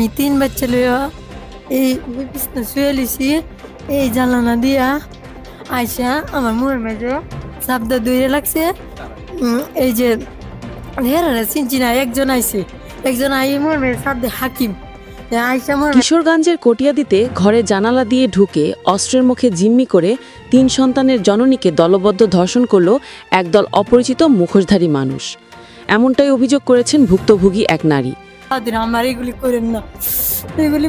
আমি তিন বাচ্চা লইয়া এই বিছনা শুয়ে লিছি এই জানালা দিয়া আইসা আমার মুর মেজে সাবদা দুইয়ে লাগছে। এই যে হেরারা চিনছি না একজন আইছে, একজন আই মুর মেয়ে সাবদে হাকিম। কিশোরগঞ্জের কটিয়াদিতে ঘরে জানালা দিয়ে ঢুকে অস্ত্রের মুখে জিম্মি করে তিন সন্তানের জননীকে দলবদ্ধ ধর্ষণ করল একদল অপরিচিত মুখোশধারী মানুষ। এমনটাই অভিযোগ করেছেন ভুক্তভোগী এক নারী। আমার এগুলি করেন না। এগুলি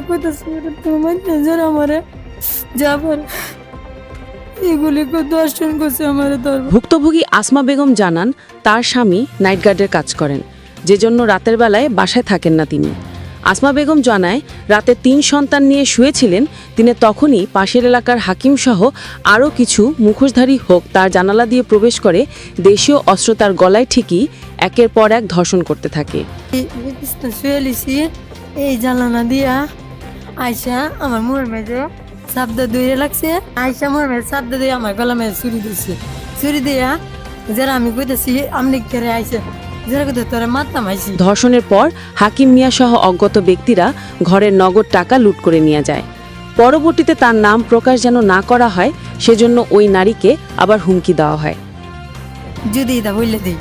তোমার নজর আমারে। যাবার ভুক্তভোগী আসমা বেগম জানান, তার স্বামী নাইট গার্ডের কাজ করেন, যে জন্য রাতের বেলায় বাসায় থাকেন না তিনি। আসমা বেগম জানায়, রাতে তিন সন্তান নিয়ে শুয়েছিলেন, তিনি তখনই পাশের এলাকার হাকিম সহ আরও কিছু মুখোশধারী হোক তার জানালা দিয়ে প্রবেশ করে দেশীয় অস্ত্র তার গলায় ঠিকই একের পর এক ধর্ষণ করতে থাকে। এই জানালা দিয়া আইসা আমার মুর মেজে সাবদা দুইয়ে লাগছে। আইসা মুর মেজে সাবদা দিয়ে আমার গলা মেজে চুরি দিচ্ছে চুরি দিয়া যারা আমি কইতেছি আমনি কেড়ে আইসি? ধর্ষণের পর হাকিম মিয়া সহ অজ্ঞত ব্যক্তিরা ঘরের নগদ টাকা লুট করে নিয়ে যায়। পরবর্তীতে তার নাম প্রকাশ যেন না করা হয় সেজন্য ওই নারীকে আবার হুমকি দেওয়া হয়। যদি এটা বললে দিই।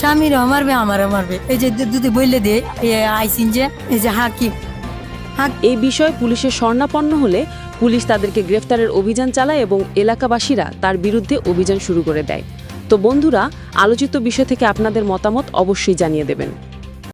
স্বামীরও মারবে আমার মারবে। এই যে যদি বললে দে এই আইসিন যে, এই যে হাকিম। এই বিষয়ে পুলিশের স্বর্ণাপন্ন হলে পুলিশ তাদেরকে গ্রেফতারের অভিযান চালায় এবং এলাকাবাসীরা তার বিরুদ্ধে অভিযান শুরু করে দেয়। তো বন্ধুরা, আলোচিত বিষয় থেকে আপনাদের মতামত অবশ্যই জানিয়ে দেবেন।